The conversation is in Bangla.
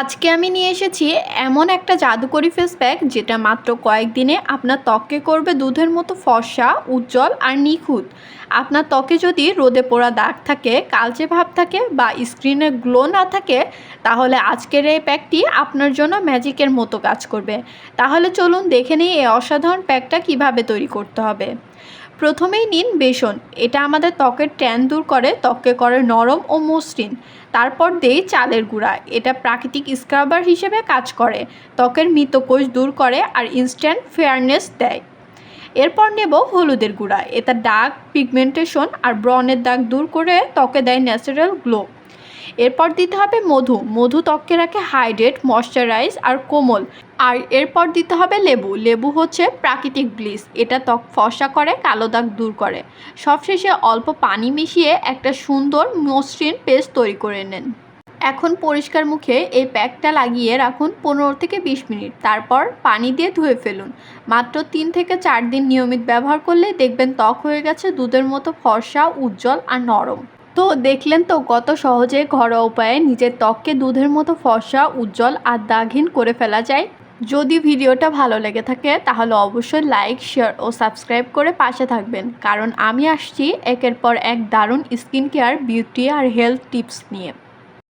আজকে আমি নিয়ে এসেছি এমন একটা জাদুকরি ফেস প্যাক যেটা মাত্র কয়েকদিনে আপনার ত্বককে করবে দুধের মতো ফর্সা, উজ্জ্বল আর নিখুঁত। আপনার ত্বকে যদি রোদে পোড়া দাগ থাকে, কালচে ভাব থাকে বা স্ক্রিনে গ্লো না থাকে, তাহলে আজকের এই প্যাকটি আপনার জন্য ম্যাজিকের মতো কাজ করবে। তাহলে চলুন দেখে নিই এই অসাধারণ প্যাকটা কীভাবে তৈরি করতে হবে। প্রথমেই নিন বেসন। এটা আমাদের ত্বকের ট্যান দূর করে, ত্বককে করে নরম ও মসৃণ। তারপর দেই চালের গুঁড়া। এটা প্রাকৃতিক স্ক্রাবার হিসেবে কাজ করে। ত্বকের মৃতকোষ দূর করে আর ইনস্ট্যান্ট ফেয়ারনেস দেয়। এরপর নেব হলুদের গুঁড়া। এটা দাগ পিগমেন্টেশন আর ব্রনের দাগ দূর করে ত্বকে দেয় ন্যাচারাল গ্লো এরপর দিতে হবে মধু। মধু ত্বককে রাখে হাইড্রেট, ময়শ্চারাইজ আর কোমল। আর এরপর দিতে হবে লেবু। লেবু হচ্ছে প্রাকৃতিক ব্লিস এটা ত্বক ফর্সা করে, কালো দাগ দূর করে। সবশেষে অল্প পানি মিশিয়ে একটা সুন্দর মসৃণ পেস্ট তৈরি করে নেন। এখন পরিষ্কার মুখে এই প্যাকটা লাগিয়ে রাখুন পনেরো থেকে বিশ মিনিট। তারপর পানি দিয়ে ধুয়ে ফেলুন। মাত্র তিন থেকে চার দিন নিয়মিত ব্যবহার করলে দেখবেন ত্বক হয়ে গেছে দুধের মতো ফর্সা, উজ্জ্বল আর নরম। তো দেখলেন তো কত সহজে ঘরোয়া উপায়ে নিজের ত্বককে দুধের মতো ফর্সা, উজ্জ্বল আর দাগহীন করে ফেলা যায়। যদি ভিডিওটা ভালো লেগে থাকে, তাহলে অবশ্যই লাইক, শেয়ার ও সাবস্ক্রাইব করে পাশে থাকবেন। কারণ আমি আসছি একের পর এক দারুণ স্কিন কেয়ার বিউটি আর হেলথ টিপস নিয়ে।